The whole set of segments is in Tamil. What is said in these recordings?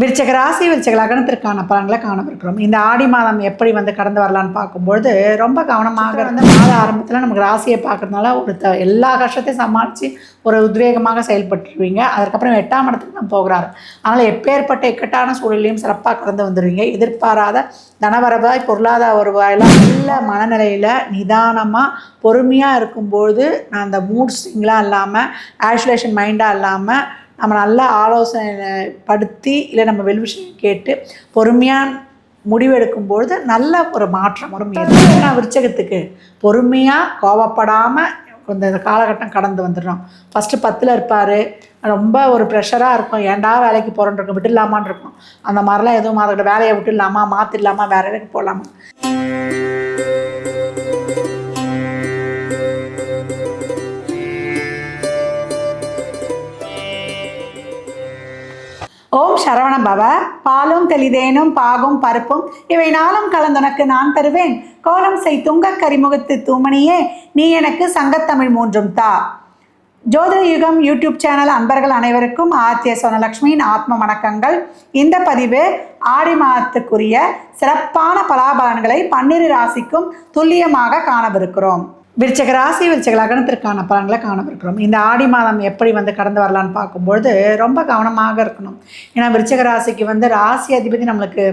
விருச்சக ராசி விருச்சக லக்னத்திற்கான பலன்களை காணவிருக்கிறோம். இந்த ஆடி மாதம் எப்படி வந்து கடந்து வரலான்னு பார்க்கும்பொழுது ரொம்ப கவனமாக வந்து மாத ஆரம்பத்தில் நமக்கு ராசியை பார்க்கறதுனால ஒரு த எல்லா கஷ்டத்தையும் சமாளித்து ஒரு உத்வேகமாக செயல்பட்டுருவீங்க. அதுக்கப்புறம் எட்டாம் இடத்துக்கு தான் போகிறாரு. அதனால் எப்பேற்பட்ட இக்கட்டான சூழலையும் சிறப்பாக கடந்து வந்துடுவீங்க எதிர்பாராத தனவரவாய் பொருளாதார வருவாயெல்லாம் நல்ல மனநிலையில் நிதானமாக பொறுமையாக இருக்கும்போது நான் அந்த மூட் ஸ்விங்லாம் இல்லாமல் ஆஷுலேஷன் மைண்டாக இல்லாமல் நம்ம நல்லா ஆலோசனை படுத்தி இல்லை நம்ம வெல்விஷயம் கேட்டு பொறுமையாக முடிவெடுக்கும்பொழுது நல்ல ஒரு மாற்றம் வரும். ஏன்னா விருச்சகத்துக்கு பொறுமையாக கோவப்படாமல் இந்த காலகட்டம் கடந்து வந்துடுறோம். ஃபஸ்ட்டு பத்தில் இருப்பார். ரொம்ப ஒரு ப்ரெஷராக இருக்கும். ஏன்டா வேலைக்கு போகிறோன்னு இருக்கும் விட்டுடலாமான்னு இருக்கும். அந்த மாதிரிலாம் எதுவும் அதோட வேலையை விட்டுடலாமா மாற்றிடலாமா வேறு வேலைக்கு போகலாமா பவ பாலும் தெளிதேனும் பாகும் பருப்பும் இவை நாளும் கலந்துனக்கு நான் தருவேன். கோலம் செய் துங்க கரிமுகத்து தூமணியே நீ எனக்கு சங்கத்தமிழ் மூன்றும் தா. ஜோதிட யுகம் யூடியூப் சேனல் அன்பர்கள் அனைவருக்கும் ஆத்திய சோனலக்ஷ்மியின் ஆத்ம வணக்கங்கள். இந்த பதிவு ஆடி மாதத்துக்குரிய சிறப்பான பலாபலன்களை பன்னிரு ராசிக்கும் துல்லியமாக காணவிருக்கிறோம். விருச்சக ராசி விருச்சக லக்னத்திற்கான பலன்களை காணவிருக்கிறோம். இந்த ஆடி மாதம் எப்படி வந்து கடந்து வரலான்னு பார்க்கும்பொழுது ரொம்ப கவனமாக இருக்கணும். ஏன்னா விருச்சக ராசிக்கு வந்து ராசி அதிபதி நம்மளுக்கு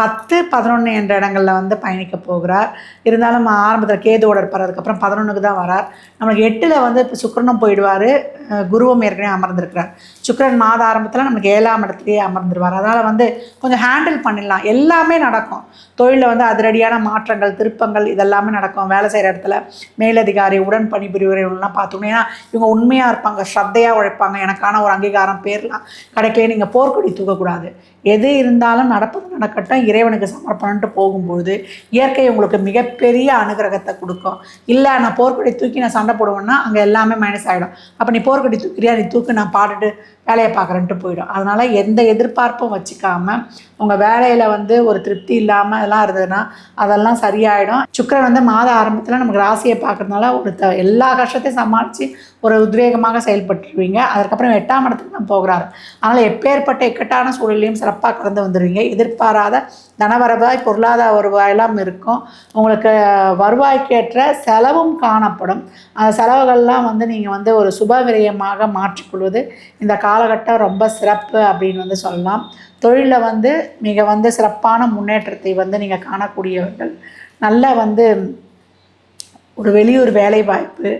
பத்து பதினொன்று என்ற இடங்களில் வந்து பயணிக்க போகிறார். இருந்தாலும் ஆரம்பத்தில் கேதுவோட இருப்பார் அதுக்கப்புறம் பதினொன்றுக்கு தான் வரார். நம்மளுக்கு எட்டில் வந்து இப்போ சுக்கரனும் போயிடுவார். குருவும் ஏற்கனவே அமர்ந்திருக்கிறார். சுக்கரன் மாத ஆரம்பத்தில் நமக்கு ஏழாம் இடத்துலேயே அமர்ந்துருவார். அதனால் வந்து கொஞ்சம் ஹேண்டில் பண்ணிடலாம். எல்லாமே நடக்கும். தொழிலில் வந்து அதிரடியான மாற்றங்கள் திருப்பங்கள் இதெல்லாமே நடக்கும். வேலை செய்கிற இடத்துல மேலதிகாரி உடன் பணிபுரிவர்கள்லாம் பார்த்தோம்னா ஏன்னா இவங்க உண்மையாக இருப்பாங்க ஸ்ரத்தையாக உழைப்பாங்க எனக்கான ஒரு அங்கீகாரம் பேர்லாம் கிடைக்கல நீங்கள் போர்க்கொடி தூக்கக்கூடாது. எது இருந்தாலும் நடப்பது நடக்கட்டும் இறைவனுக்கு சமர்ப்பணம்ட்டு போகும்போது இயற்கை உங்களுக்கு மிகப்பெரிய அனுகிரகத்தை கொடுக்கும். இல்லை நான் போர்க்கொடி தூக்கி நான் சண்டை போடுவேன்னா அங்கே எல்லாமே மைனஸ் ஆகிடும் அப்போ நீ போர்க்கொடி தூக்கிறியா? நீ தூக்கு நான் பாட்டுட்டு வேலையை பார்க்குறேன்ட்டு போயிடும். அதனால் எந்த எதிர்பார்ப்பும் வச்சுக்காம உங்கள் வேலையில் வந்து ஒரு திருப்தி இல்லாமல் அதெல்லாம் இருந்ததுன்னா அதெல்லாம் சரியாயிடும். சுக்கரன் வந்து மாத ஆரம்பத்தில் நமக்கு ராசியை பார்க்கறதுனால ஒரு த எல்லா கஷ்டத்தையும் சமாளித்து ஒரு உத்வேகமாக செயல்பட்டுருவீங்க. அதுக்கப்புறம் எட்டாம் இடத்துக்கு தான் போகிறாரு. அதனால் எப்பேற்பட்ட இக்கட்டான சூழலையும் சிறப்பாக கடந்து வந்துடுவீங்க எதிர்பாராத தனவரவாய் பொருளாதார வருவாயெல்லாம் இருக்கும். உங்களுக்கு வருவாய்க்கேற்ற செலவும் காணப்படும். அந்த செலவுகள்லாம் வந்து நீங்கள் வந்து ஒரு சுப விரயமாக மாற்றிக்கொள்வது இந்த காலகட்டம் ரொம்ப சிறப்பு அப்படின்னு வந்து சொல்லலாம். தொழிலில் வந்து மிக வந்து சிறப்பான முன்னேற்றத்தை வந்து நீங்கள் காணக்கூடியவர்கள். நல்ல வந்து ஒரு வெளியூர் வேலை வாய்ப்பு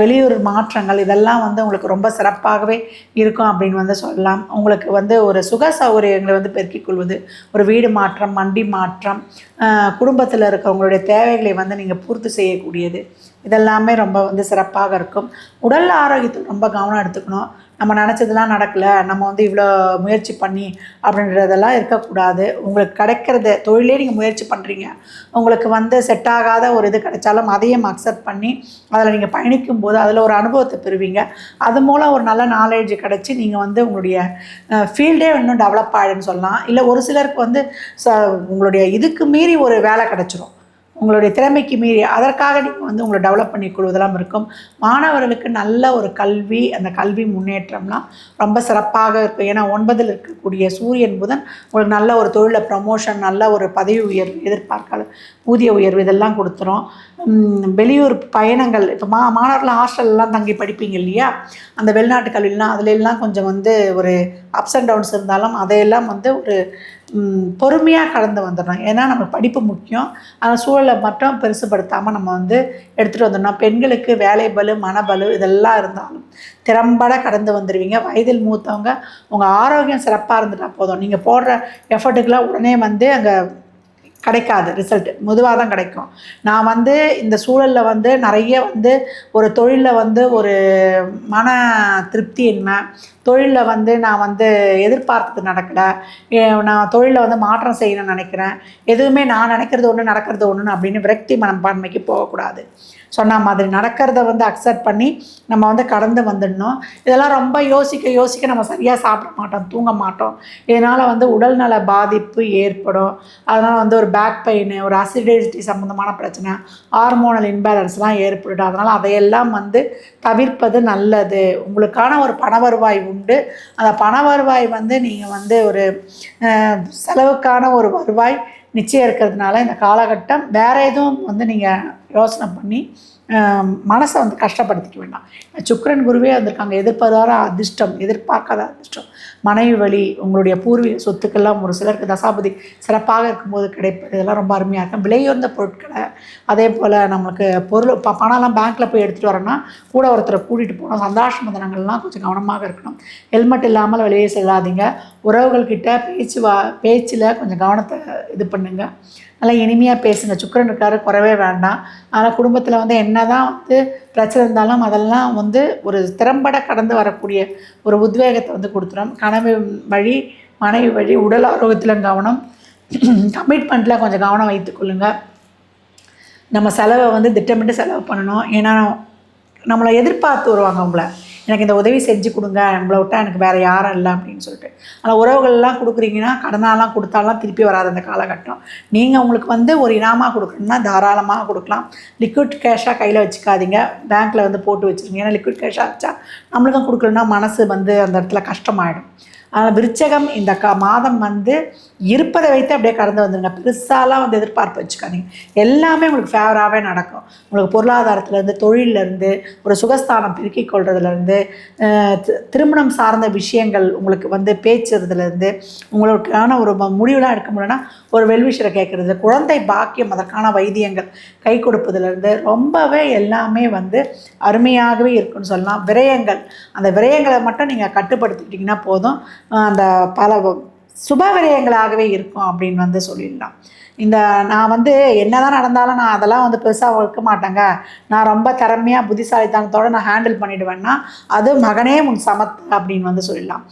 வெளியூர் மாற்றங்கள் இதெல்லாம் வந்து உங்களுக்கு ரொம்ப சிறப்பாகவே இருக்கும் அப்படின்னு வந்து சொல்லலாம். உங்களுக்கு வந்து ஒரு சுக சௌகரியங்களை வந்து பெருக்கிக் கொள்வது ஒரு வீடு மாற்றம் வண்டி மாற்றம் குடும்பத்தில் இருக்கிறவங்களுடைய தேவைகளை வந்து நீங்கள் பூர்த்தி செய்யக்கூடியது. இதெல்லாமே ரொம்ப வந்து சிறப்பாக இருக்கும். உடல் ஆரோக்கியத்தில் ரொம்ப கவனம் எடுத்துக்கணும். நம்ம நினச்சதெல்லாம் நடக்கலை நம்ம வந்து இவ்வளோ முயற்சி பண்ணி அப்படின்றதெல்லாம் இருக்கக்கூடாது. உங்களுக்கு கிடைக்கிறத தொழிலே நீங்கள் முயற்சி பண்ணுறீங்க உங்களுக்கு வந்து செட் ஆகாத ஒரு இது கிடைச்சாலும் அதையும் அக்செப்ட் பண்ணி அதில் நீங்கள் பயணிக்கும் போது அதில் ஒரு அனுபவத்தை பெறுவீங்க. அது மூலம் ஒரு நல்ல நாலேஜ் கிடச்சி நீங்கள் வந்து உங்களுடைய ஃபீல்டே இன்னும் டெவலப் ஆகிடுன்னு சொல்லலாம். இல்லை ஒரு சிலருக்கு வந்து ச உங்களுடைய இதுக்கு மீறி ஒரு வேலை கிடச்சிரும். உங்களுடைய திறமைக்கு மீறி அதற்காக நீங்கள் வந்து உங்களை டெவலப் பண்ணி கொள்வதெல்லாம் இருக்கும். மாணவர்களுக்கு நல்ல ஒரு கல்வி அந்த கல்வி முன்னேற்றம்லாம் ரொம்ப சிறப்பாக இருக்கும். ஏன்னா ஒன்பதில் இருக்கக்கூடிய சூரியன் புதன் உங்களுக்கு நல்ல ஒரு தொழிலில் ப்ரமோஷன் நல்ல ஒரு பதவி உயர்வு எதிர்பார்க்காத ஊதிய உயர்வு இதெல்லாம் கொடுத்துரும். வெளியூர் பயணங்கள் இப்போ மா மாணவர்கள்லாம் ஹாஸ்டல்லாம் தங்கி படிப்பீங்க இல்லையா? அந்த வெளிநாட்டு கல்விலாம் அதிலெல்லாம் கொஞ்சம் வந்து ஒரு அப்ஸ் அண்ட் டவுன்ஸ் இருந்தாலும் அதையெல்லாம் வந்து ஒரு பொறுமையாக கடந்து வந்துடணும். ஏன்னா நம்ம படிப்பு முக்கியம். அந்த சூழலை மட்டும் பெருசுப்படுத்தாமல் நம்ம வந்து எடுத்துகிட்டு வந்துடணும். பெண்களுக்கு வேலை பலு மனபலு இதெல்லாம் இருந்தாலும் திறம்பட கடந்து வந்துடுவீங்க வயதில் மூத்தவங்க உங்கள் ஆரோக்கியம் சிறப்பாக இருந்துட்டால் போதும். நீங்கள் போடுற எஃபர்ட்டுக்கெல்லாம் உடனே வந்து அங்கே கிடைக்காது ரிசல்ட் மெதுவாக தான் கிடைக்கும். நான் வந்து இந்த சூழலில் வந்து நிறைய வந்து ஒரு தொழிலில் வந்து ஒரு மன திருப்தி இன்மை. தொழிலில் வந்து நான் வந்து எதிர்பார்த்தது நடக்கலை. நான் தொழிலில் வந்து மாற்றம் செய்யணும்னு நினைக்கிறேன். எதுவுமே நான் நினைக்கிறது ஒன்று நடக்கிறது ஒன்று அப்படின்னு விரக்தி மனப்பான்மைக்கு போகக்கூடாது. சொன்ன மாதிரி நடக்கிறத வந்து அக்செப்ட் பண்ணி நம்ம வந்து கடந்து வந்துடணும். இதெல்லாம் ரொம்ப யோசிக்க யோசிக்க நம்ம சரியாக சாப்பிட மாட்டோம் தூங்க மாட்டோம். இதனால் வந்து உடல்நல பாதிப்பு ஏற்படும். அதனால் வந்து ஒரு பேக் பெயின் ஒரு அசிடிட்டி சம்மந்தமான பிரச்சனை ஹார்மோனல் இன்பேலன்ஸ்லாம் ஏற்படும் அதனால் அதையெல்லாம் வந்து தவிர்ப்பது நல்லது. உங்களுக்கான ஒரு பண வருவாய் உண்டு. அந்த பண வருவாய் வந்து நீங்கள் வந்து ஒரு செலவுக்கான ஒரு வருவாய் நிச்சயம் இருக்கிறதுனால இந்த காலகட்டம் வேறு எதுவும் வந்து நீங்கள் யோசனை பண்ணி மனசை வந்து கஷ்டப்படுத்திக்க வேண்டாம். சுக்கரன் குருவே வந்திருக்காங்க. எதிர்பாராத அதிர்ஷ்டம் எதிர்பார்க்காத அதிர்ஷ்டம். மனைவி வழி உங்களுடைய பூர்வீக சொத்துக்கெல்லாம் ஒரு சிலருக்கு தசாபதி சிறப்பாக இருக்கும்போது கிடைப்பது இதெல்லாம் ரொம்ப அருமையாக இருக்கும். விலையுயர்ந்த பொருட்களை அதே போல் நம்மளுக்கு பொருள் ப பணம்லாம் பேங்க்கில் போய் எடுத்துகிட்டு வரோன்னா கூட ஒருத்தரை கூட்டிகிட்டு போகணும். சந்தாஷ தினங்கள்லாம் கொஞ்சம் கவனமாக இருக்கணும். ஹெல்மெட் இல்லாமல் வெளியே செல்லாதீங்க. உறவுகள்கிட்ட பேச்சு வா பேச்சில் கொஞ்சம் கவனத்தை இது பண்ணுங்கள் நல்லா இனிமையாக பேசுங்க. சுக்கிரன் இருக்காரு குறவே வேண்டாம். ஆனால் குடும்பத்தில் வந்து என்ன தான் வந்து பிரச்சனை இருந்தாலும் அதெல்லாம் வந்து ஒரு திறம்பட கடந்து வரக்கூடிய ஒரு உத்வேகத்தை வந்து கொடுத்துரும். கனவு வழி மனைவி வழி உடல் ஆரோக்கியத்தில் கவனம். கமிட்மெண்ட்டில் கொஞ்சம் கவனம் வைத்துக்கொள்ளுங்க நம்ம செலவை வந்து திட்டமிட்டு செலவு பண்ணணும். ஏன்னா நம்மளை எதிர்பார்த்து வருவாங்க உங்களை. எனக்கு இந்த உதவி செஞ்சு கொடுங்க உங்களை விட்டால் எனக்கு வேறு யாரும் இல்லை அப்படின்னு சொல்லிட்டு. ஆனால் உறவுகள்லாம் கொடுக்குறீங்கன்னா கடனாலாம் கொடுத்தாலாம் திருப்பி வராது அந்த காலகட்டம். நீங்கள் உங்களுக்கு வந்து ஒரு இனாமாக கொடுக்கணும்னா தாராளமாக கொடுக்கலாம். லிக்விட் கேஷாக கையில் வச்சுக்காதீங்க. பேங்க்கில் வந்து போட்டு வச்சுருங்க. ஏன்னா லிக்விட் கேஷாக வச்சா நம்மளுக்கும் கொடுக்கலன்னா மனசு வந்து அந்த இடத்துல கஷ்டமாயிடும். ஆனால் விருச்சகம் இந்த க மாதம் வந்து இருப்பதை வைத்து அப்படியே கடந்து வந்துடுங்க பெருசாலாம் வந்து எதிர்பார்ப்பு வச்சுக்காதீங்க. எல்லாமே உங்களுக்கு ஃபேவராகவே நடக்கும். உங்களுக்கு பொருளாதாரத்துலேருந்து தொழிலேருந்து ஒரு சுகஸ்தானம் பெருக்கிக் கொள்றதுலேருந்து தி- திருமணம் சார்ந்த விஷயங்கள் உங்களுக்கு வந்து பேச்சுறதுலேருந்து உங்களுக்கான ஒரு ம- முடிவுலாம் எடுக்க முடியலன்னா ஒரு வெல்விஷரை கேட்குறது குழந்தை பாக்கியம் அதற்கான வைத்தியங்கள் கை கொடுப்பதுலேருந்து ரொம்பவே எல்லாமே வந்து அருமையாகவே இருக்குன்னு சொல்லலாம். விரயங்கள் அந்த விரயங்களை மட்டும் நீங்கள் கட்டுப்படுத்திக்கிட்டிங்கன்னா போதும். அந்த பல சுபவிரயங்களாகவே இருக்கும் அப்படின்னு வந்து சொல்லிடலாம். இந்த நான் வந்து என்னதான் நடந்தாலும் நான் அதெல்லாம் வந்து பெருசாக வைக்க மாட்டேங்க. நான் ரொம்ப திறமையாக புத்திசாலித்தனத்தோடு நான் ஹேண்டில் பண்ணிவிடுவேன்னா அது மகனே முன் சமத்து அப்படின்னு வந்து சொல்லலாம்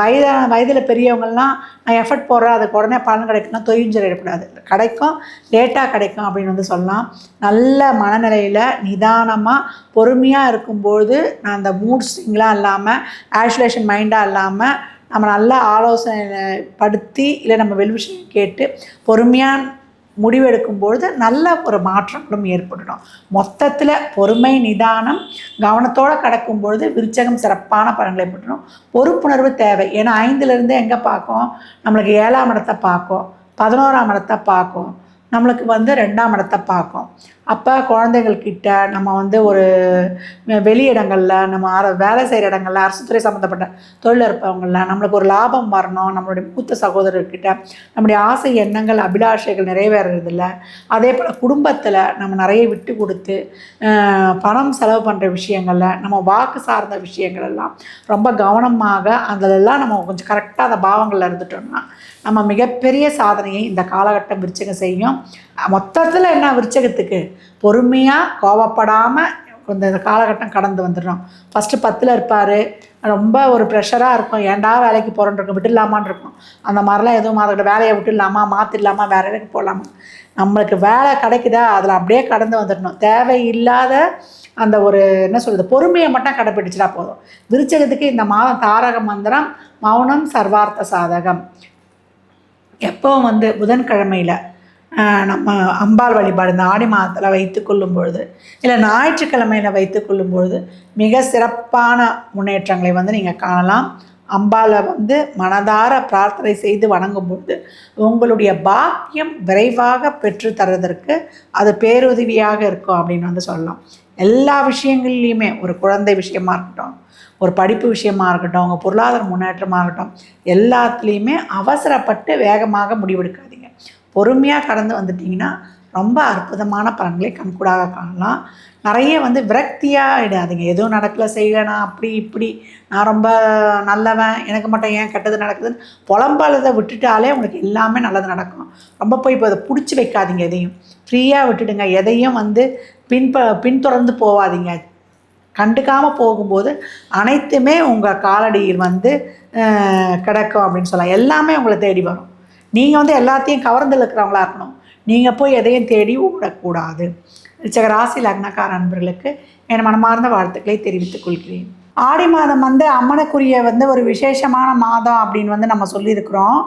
வயது வயதில் பெரியவங்கள்லாம் நான் எஃபர்ட் போடுறேன் அதுக்கு உடனே பலன் கிடைக்குன்னா தொய்ஞ்சிடக்கூடாது கிடைக்கும் லேட்டாக கிடைக்கும் அப்படின்னு வந்து சொல்லலாம். நல்ல மனநிலையில் நிதானமாக பொறுமையாக இருக்கும்போது நான் அந்த மூட் ஸ்விங்லாம் இல்லாமல் ஆஷுலேஷன் மைண்டாக இல்லாமல் நம்ம நல்லா ஆலோசனை படுத்தி இல்லை நம்ம வெல்விஷன் கேட்டு பொறுமையாக முடிவெடுக்கும்பொழுது நல்ல ஒரு மாற்றங்களும் ஏற்படணும். மொத்தத்தில் பொறுமை நிதானம் கவனத்தோடு கடக்கும் பொழுது விருச்சகம் சிறப்பான பலன்களை ஏற்படணும் பொறுப்புணர்வு தேவை. ஏன்னா ஐந்துலேருந்து எங்கே பார்க்கும்? நம்மளுக்கு ஏழாம் இடத்தை பார்க்கும். பதினோராம் இடத்தை பார்க்கும். நம்மளுக்கு வந்து ரெண்டாம் இடத்தை பார்க்கும். அப்போ குழந்தைகள்கிட்ட நம்ம வந்து ஒரு வெளியிடங்களில் நம்ம அர வேலை செய்கிற இடங்களில் அரசுத்துறை சம்மந்தப்பட்ட தொழில் இருப்பவங்களில் நம்மளுக்கு ஒரு லாபம் வரணும் நம்மளுடைய மூத்த சகோதரர்கிட்ட நம்முடைய ஆசை எண்ணங்கள் அபிலாஷைகள் நிறைவேறதில்ல அதே போல் குடும்பத்தில் நம்ம நிறைய விட்டு கொடுத்து பணம் செலவு பண்ணுற விஷயங்களில் நம்ம வாக்கு சார்ந்த விஷயங்கள் எல்லாம் ரொம்ப கவனமாக அதிலெல்லாம் நம்ம கொஞ்சம் கரெக்டாக அந்த பாவங்களில் இருந்துட்டோம்னா நம்ம மிகப்பெரிய சாதனையை இந்த காலகட்டம் விருச்சகம் செய்யும். மொத்தத்தில் என்ன விருச்சகத்துக்கு? பொறுமையாக கோவப்படாமல் இந்த இந்த காலகட்டம் கடந்து வந்துடணும் ஃபஸ்ட்டு பத்தில் இருப்பார். ரொம்ப ஒரு ப்ரெஷராக இருக்கும். ஏன்டா வேலைக்கு போகிறோன்னு இருக்கும் விட்டுடலாமான்னு இருக்கும். அந்த மாதிரிலாம் எதுவும் அதோட வேலையை விட்டுடலாமா? மாற்றிடலாமா வேறு வேலைக்கு போகலாமா நம்மளுக்கு வேலை கிடைக்குதா? அதில் அப்படியே கடந்து வந்துடணும். தேவையில்லாத அந்த ஒரு என்ன சொல்கிறது பொறுமையை மட்டும் கடைப்பிடிச்சிட்டா போதும். விருச்சகத்துக்கு இந்த மாதம் தாரக மந்திரம் மௌனம் சர்வார்த்த சாதகம். எப்போவும் வந்து புதன்கிழமையில் நம்ம அம்பாள் வழிபாடு இந்த ஆடி மாதத்தில் வைத்து கொள்ளும் பொழுது இல்லை ஞாயிற்றுக்கிழமையில் வைத்து கொள்ளும் பொழுது மிக சிறப்பான முன்னேற்றங்களை வந்து நீங்கள் காணலாம். அம்பாலை வந்து மனதார பிரார்த்தனை செய்து வணங்கும் பொழுது உங்களுடைய பாக்கியம் விரைவாக பெற்று தர்றதற்கு அது பேருதவியாக இருக்கும் அப்படின்னு வந்து சொல்லலாம். எல்லா விஷயங்கள்லையுமே ஒரு குழந்தை விஷயமா இருக்கட்டும் ஒரு படிப்பு விஷயமா இருக்கட்டும் உங்கள் பொருளாதார முன்னேற்றமாக இருக்கட்டும் எல்லாத்துலேயுமே அவசரப்பட்டு வேகமாக முடிவெடுக்காதீங்க. பொறுமையாக கடந்து வந்துட்டிங்கன்னா ரொம்ப அற்புதமான பலன்களை கண்கூடாக காணலாம். நிறைய வந்து விரக்தியாக இடாதீங்க எதுவும் நடக்கல செய்யல நான் அப்படி இப்படி. நான் ரொம்ப நல்லவன் எனக்கு மட்டும் ஏன் கெட்டது நடக்குதுன்னு புலம்பாலதை விட்டுட்டாலே உங்களுக்கு எல்லாமே நல்லது நடக்கும். ரொம்ப போய் இப்போ அதை பிடிச்சி வைக்காதீங்க எதையும். ஃப்ரீயாக விட்டுடுங்க. எதையும் வந்து பின்ப பின்தொடர்ந்து போகாதீங்க கண்டுக்காமல் போகும்போது அனைத்துமே உங்கள் காலடியில் வந்து கிடக்கும் அப்படின்னு சொல்லலாம். எல்லாமே உங்களை தேடி வரும். நீங்கள் வந்து எல்லாத்தையும் கவர்ந்து இருக்கிறவங்களா இருக்கணும். நீங்கள் போய் எதையும் தேடி ஓடக்கூடாது. ரிச்சக ராசி லக்னக்கார அன்பர்களுக்கு என் மனமார்ந்த வாழ்த்துக்களை தெரிவித்துக் கொள்கிறேன். ஆடி மாதம் வந்து அம்மனுக்குரிய வந்து ஒரு விசேஷமான மாதம் அப்படின்னு வந்து நம்ம சொல்லியிருக்கிறோம்.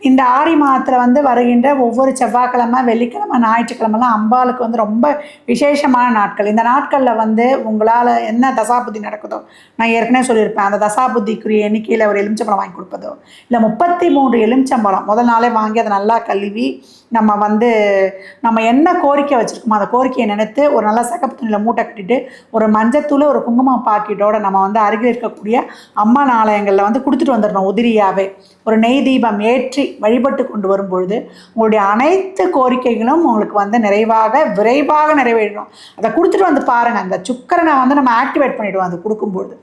இந்த ஆரி மாதத்தில் வந்து வருகின்ற ஒவ்வொரு செவ்வாய்க்கிழமை வெள்ளிக்கிழமை ஞாயிற்றுக்கிழமெல்லாம் அம்பாளுக்கு வந்து ரொம்ப விசேஷமான நாட்கள். இந்த நாட்களில் வந்து உங்களால் என்ன தசாபுத்தி நடக்குதோ நான் ஏற்கனவே சொல்லியிருப்பேன். அந்த தசாபுத்திக்குரிய எண்ணிக்கையில் ஒரு எலுமிச்சம்பழம் வாங்கி கொடுப்பதோ இல்லை முப்பத்தி மூன்று எலுமிச்சம்பழம் முதல் நாளே வாங்கி அதை நல்லா கழுவி நம்ம வந்து நம்ம என்ன கோரிக்கை வச்சுருக்கோமோ அந்த கோரிக்கையை நினைத்து ஒரு நல்ல சகப்பு துணியில் மூட்டை கட்டிட்டு ஒரு மஞ்சத்தூள் ஒரு குங்குமம் பாக்கெட்டோட நம்ம வந்து அருகில் இருக்கக்கூடிய அம்மா ஆலயங்களில் வந்து கொடுத்துட்டு வந்துடணும் உதிரியாகவே ஒரு நெய் தீபம் ஏற்றி வழிபட்டு கொண்டு வரும்பொழுது உங்களுடைய அனைத்து கோரிக்கைகளும் உங்களுக்கு வந்து நிறைவாக விரைவாக நிறைவேறணும். அதை கொடுத்துட்டு வந்து பாருங்கள் அந்த சுக்கரனை வந்து நம்ம ஆக்டிவேட் பண்ணிவிடுவோம் அது கொடுக்கும்பொழுது.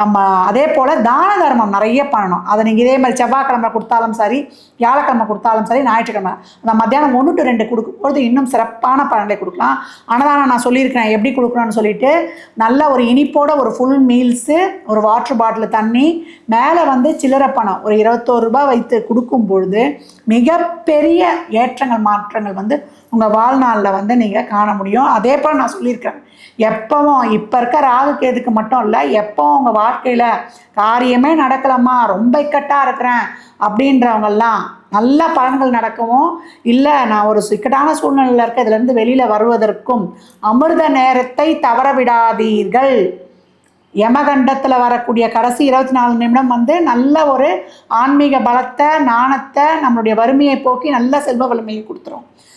நம்ம அதே போல் தான தர்மம் நிறைய பண்ணணும். அதை நீங்கள் இதே மாதிரி செவ்வாய்க்கிழமை கொடுத்தாலும் சரி வியாழக்கிழமை கொடுத்தாலும் சரி ஞாயிற்றுக்கிழமை. அந்த மத்தியானம் ஒன்று டு ரெண்டு கொடுக்கும்போது இன்னும் சிறப்பான பலன்களை கொடுக்கலாம். அன்னதானம் நான் சொல்லியிருக்கிறேன் எப்படி கொடுக்கணும்னு சொல்லிட்டு நல்ல ஒரு இனிப்போட ஒரு ஃபுல் மீல்ஸு ஒரு வாட்டர் பாட்டில் தண்ணி மேலே வந்து சில்லறை பணம். ஒரு இருபத்தோரு ரூபாய் வைத்து கொடுக்கும் பொழுது மிகப்பெரிய ஏற்றங்கள் மாற்றங்கள் வந்து உங்கள் வாழ்நாளில் வந்து நீங்கள் காண முடியும். அதே போல் நான் சொல்லியிருக்கிறேன். எப்பவும் இப்போ இருக்க ராகு கேதுக்கு மட்டும் இல்லை எப்போ உங்கள் வாழ்க்கையில் காரியமே நடக்கலம்மா ரொம்ப இக்கட்டாக இருக்கிறேன் அப்படின்றவங்கெல்லாம் நல்ல பலன்கள் நடக்கவும் இல்லை நான் ஒரு சிக்கட்டான சூழ்நிலையில் இருக்க இதுலேருந்து வெளியில் வருவதற்கும் அமிர்த நேரத்தை தவற விடாதீர்கள். யமகண்டத்தில் வரக்கூடிய கடைசி இருபத்தி நாலு நிமிடம் வந்து நல்ல ஒரு ஆன்மீக பலத்தை நாணத்தை நம்மளுடைய வறுமையை போக்கி நல்ல செல்வ வலிமையை கொடுத்துரும்.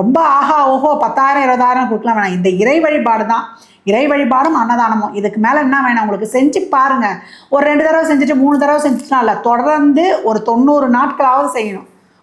ரொம்ப ஆஹா ஓஹோ பத்தாயிரம் இருபதாயிரம் கொடுக்கலாம் வேணாம். இந்த இறை வழிபாடு தான். இறை வழிபாடும் அன்னதானமும். இதுக்கு மேலே என்ன வேணும் உங்களுக்கு? செஞ்சு பாருங்கள் ஒரு ரெண்டு தடவை செஞ்சுட்டு மூணு தடவை செஞ்சுட்டுனா இல்லை. தொடர்ந்து ஒரு தொண்ணூறு நாட்களாவது செய்யணும்.